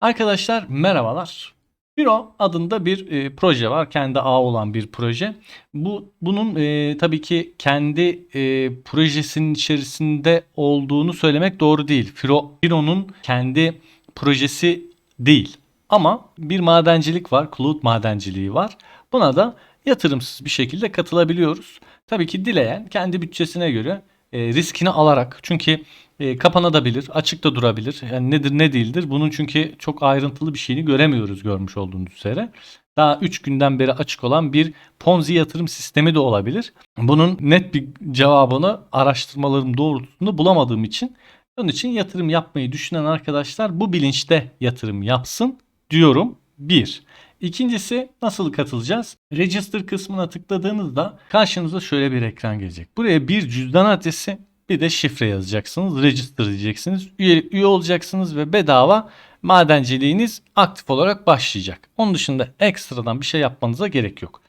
Arkadaşlar merhabalar. Biro adında bir e, proje var. Kendi ağı olan bir proje. Bu bunun e, tabii ki kendi e, projesinin içerisinde olduğunu söylemek doğru değil. Firo Biro'nun kendi projesi değil. Ama bir madencilik var. Cloud madenciliği var. Buna da yatırımsız bir şekilde katılabiliyoruz. Tabii ki dileyen kendi bütçesine göre e, riskini alarak çünkü e, kapanabilir, açıkta durabilir. Yani nedir ne değildir. Bunun çünkü çok ayrıntılı bir şeyini göremiyoruz görmüş olduğunuz üzere. Daha 3 günden beri açık olan bir Ponzi yatırım sistemi de olabilir. Bunun net bir cevabını araştırmalarım doğrultusunda bulamadığım için onun için yatırım yapmayı düşünen arkadaşlar bu bilinçte yatırım yapsın diyorum. Bir. İkincisi nasıl katılacağız? Register kısmına tıkladığınızda karşınıza şöyle bir ekran gelecek. Buraya bir cüzdan adresi bir de şifre yazacaksınız. Register diyeceksiniz. Üye, üye olacaksınız ve bedava madenciliğiniz aktif olarak başlayacak. Onun dışında ekstradan bir şey yapmanıza gerek yok.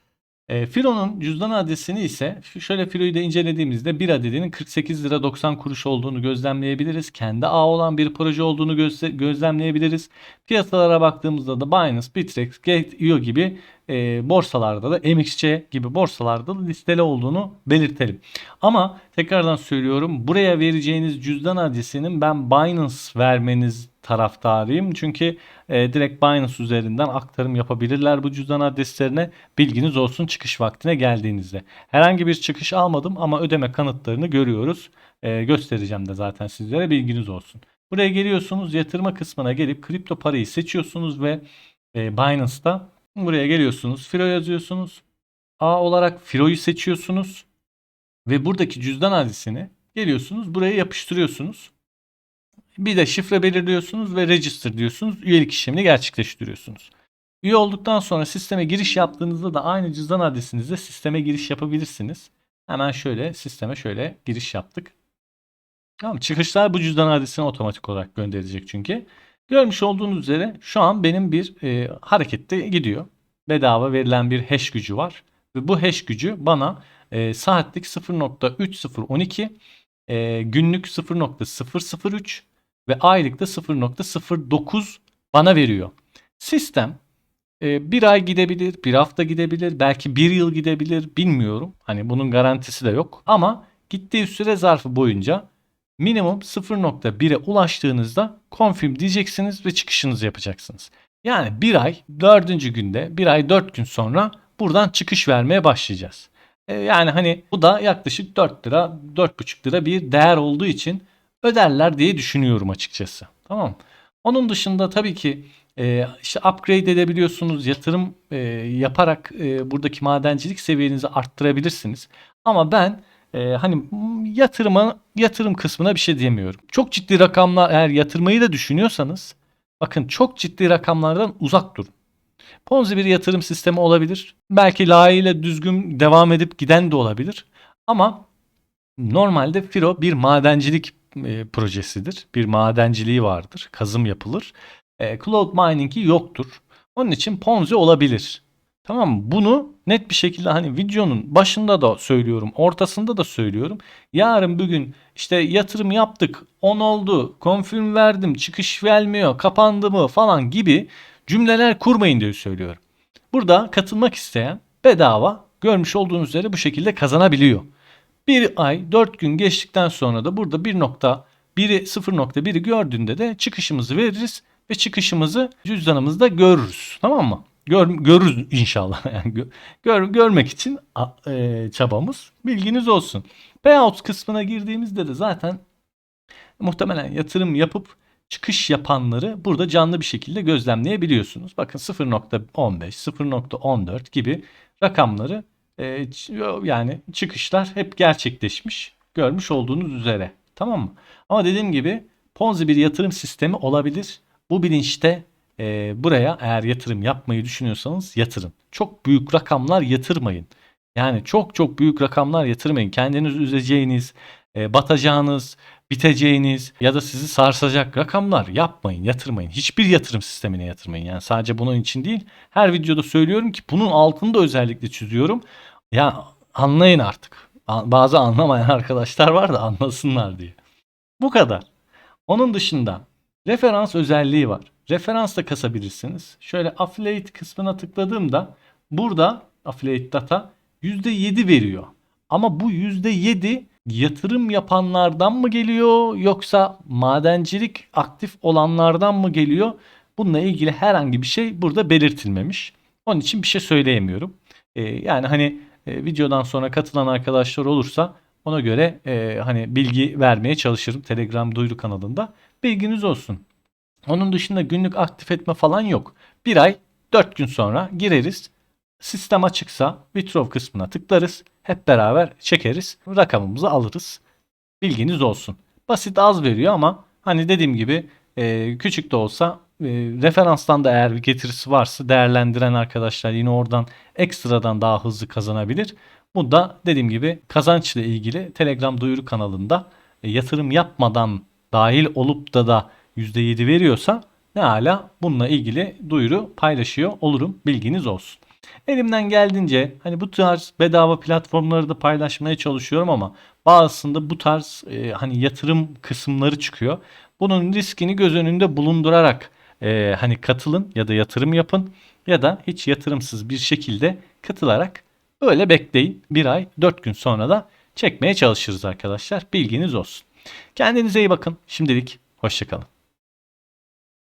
E, Filo'nun cüzdan adresini ise şöyle Filo'yu da incelediğimizde bir adedinin 48 lira 90 kuruş olduğunu gözlemleyebiliriz. Kendi ağ olan bir proje olduğunu gözle- gözlemleyebiliriz. Piyasalara baktığımızda da Binance, Bittrex, Gate.io gibi e, borsalarda da MXC gibi borsalarda da listeli olduğunu belirtelim. Ama tekrardan söylüyorum buraya vereceğiniz cüzdan adresinin ben Binance vermeniz taraftarıyım. Çünkü e, direkt Binance üzerinden aktarım yapabilirler bu cüzdan adreslerine. Bilginiz olsun çıkış vaktine geldiğinizde. Herhangi bir çıkış almadım ama ödeme kanıtlarını görüyoruz. E, göstereceğim de zaten sizlere bilginiz olsun. Buraya geliyorsunuz yatırma kısmına gelip kripto parayı seçiyorsunuz ve e, Binance'da buraya geliyorsunuz. Firo yazıyorsunuz. A olarak Firo'yu seçiyorsunuz. Ve buradaki cüzdan adresini geliyorsunuz buraya yapıştırıyorsunuz. Bir de şifre belirliyorsunuz ve register diyorsunuz. Üyelik işlemini gerçekleştiriyorsunuz. Üye olduktan sonra sisteme giriş yaptığınızda da aynı cüzdan adresinizle sisteme giriş yapabilirsiniz. Hemen şöyle sisteme şöyle giriş yaptık. Tamam çıkışlar bu cüzdan adresine otomatik olarak gönderilecek çünkü. Görmüş olduğunuz üzere şu an benim bir e, harekette gidiyor. Bedava verilen bir hash gücü var. Ve bu hash gücü bana e, saatlik 0.3012 e, günlük 0.003 ve aylıkta 0.09 bana veriyor. Sistem e, bir ay gidebilir, bir hafta gidebilir, belki bir yıl gidebilir bilmiyorum. Hani bunun garantisi de yok. Ama gittiği süre zarfı boyunca minimum 0.1'e ulaştığınızda confirm diyeceksiniz ve çıkışınızı yapacaksınız. Yani bir ay dördüncü günde bir ay dört gün sonra buradan çıkış vermeye başlayacağız. E, yani hani bu da yaklaşık 4 lira 4,5 lira bir değer olduğu için öderler diye düşünüyorum açıkçası. Tamam? Onun dışında tabii ki e, işte upgrade edebiliyorsunuz. Yatırım e, yaparak e, buradaki madencilik seviyenizi arttırabilirsiniz. Ama ben e, hani yatırıma yatırım kısmına bir şey diyemiyorum. Çok ciddi rakamlar eğer yatırmayı da düşünüyorsanız bakın çok ciddi rakamlardan uzak durun. Ponzi bir yatırım sistemi olabilir. Belki layığıyla düzgün devam edip giden de olabilir. Ama normalde Firo bir madencilik e, projesidir. Bir madenciliği vardır. Kazım yapılır. E, cloud mining'i yoktur. Onun için Ponzi olabilir. Tamam mı? Bunu net bir şekilde hani videonun başında da söylüyorum, ortasında da söylüyorum. Yarın bugün işte yatırım yaptık, 10 oldu, confirm verdim, çıkış vermiyor, kapandı mı falan gibi cümleler kurmayın diye söylüyorum. Burada katılmak isteyen bedava görmüş olduğunuz üzere bu şekilde kazanabiliyor. Bir ay 4 gün geçtikten sonra da burada 1.1'i 0.1'i gördüğünde de çıkışımızı veririz ve çıkışımızı cüzdanımızda görürüz. Tamam mı? Gör, görürüz inşallah. Yani gö- gör, görmek için e, çabamız bilginiz olsun. Payout kısmına girdiğimizde de zaten muhtemelen yatırım yapıp çıkış yapanları burada canlı bir şekilde gözlemleyebiliyorsunuz. Bakın 0.15, 0.14 gibi rakamları e, ç- yani çıkışlar hep gerçekleşmiş. Görmüş olduğunuz üzere. Tamam mı? Ama dediğim gibi Ponzi bir yatırım sistemi olabilir. Bu bilinçte e, buraya eğer yatırım yapmayı düşünüyorsanız yatırın. Çok büyük rakamlar yatırmayın. Yani çok çok büyük rakamlar yatırmayın. Kendiniz üzeceğiniz, e, batacağınız, biteceğiniz ya da sizi sarsacak rakamlar yapmayın, yatırmayın. Hiçbir yatırım sistemine yatırmayın. Yani sadece bunun için değil. Her videoda söylüyorum ki bunun altını da özellikle çiziyorum. Ya anlayın artık. Bazı anlamayan arkadaşlar var da anlasınlar diye. Bu kadar. Onun dışında referans özelliği var. referans da kasabilirsiniz. Şöyle affiliate kısmına tıkladığımda burada affiliate data %7 veriyor. Ama bu %7 yatırım yapanlardan mı geliyor yoksa madencilik aktif olanlardan mı geliyor? Bununla ilgili herhangi bir şey burada belirtilmemiş. Onun için bir şey söyleyemiyorum. Ee, yani hani e, videodan sonra katılan arkadaşlar olursa ona göre e, hani bilgi vermeye çalışırım Telegram duyuru kanalında. Bilginiz olsun. Onun dışında günlük aktif etme falan yok. Bir ay 4 gün sonra gireriz. Sistem açıksa withdraw kısmına tıklarız. Hep beraber çekeriz. Rakamımızı alırız. Bilginiz olsun. Basit az veriyor ama hani dediğim gibi e, küçük de olsa e, referanstan da eğer bir getirisi varsa değerlendiren arkadaşlar yine oradan ekstradan daha hızlı kazanabilir. Bu da dediğim gibi kazançla ilgili Telegram duyuru kanalında e, yatırım yapmadan dahil olup da da %7 veriyorsa ne hala bununla ilgili duyuru paylaşıyor olurum bilginiz olsun. Elimden geldiğince hani bu tarz bedava platformları da paylaşmaya çalışıyorum ama bazısında bu tarz e, hani yatırım kısımları çıkıyor. Bunun riskini göz önünde bulundurarak e, hani katılın ya da yatırım yapın ya da hiç yatırımsız bir şekilde katılarak öyle bekleyin. Bir ay 4 gün sonra da çekmeye çalışırız arkadaşlar. Bilginiz olsun. Kendinize iyi bakın. Şimdilik hoşçakalın.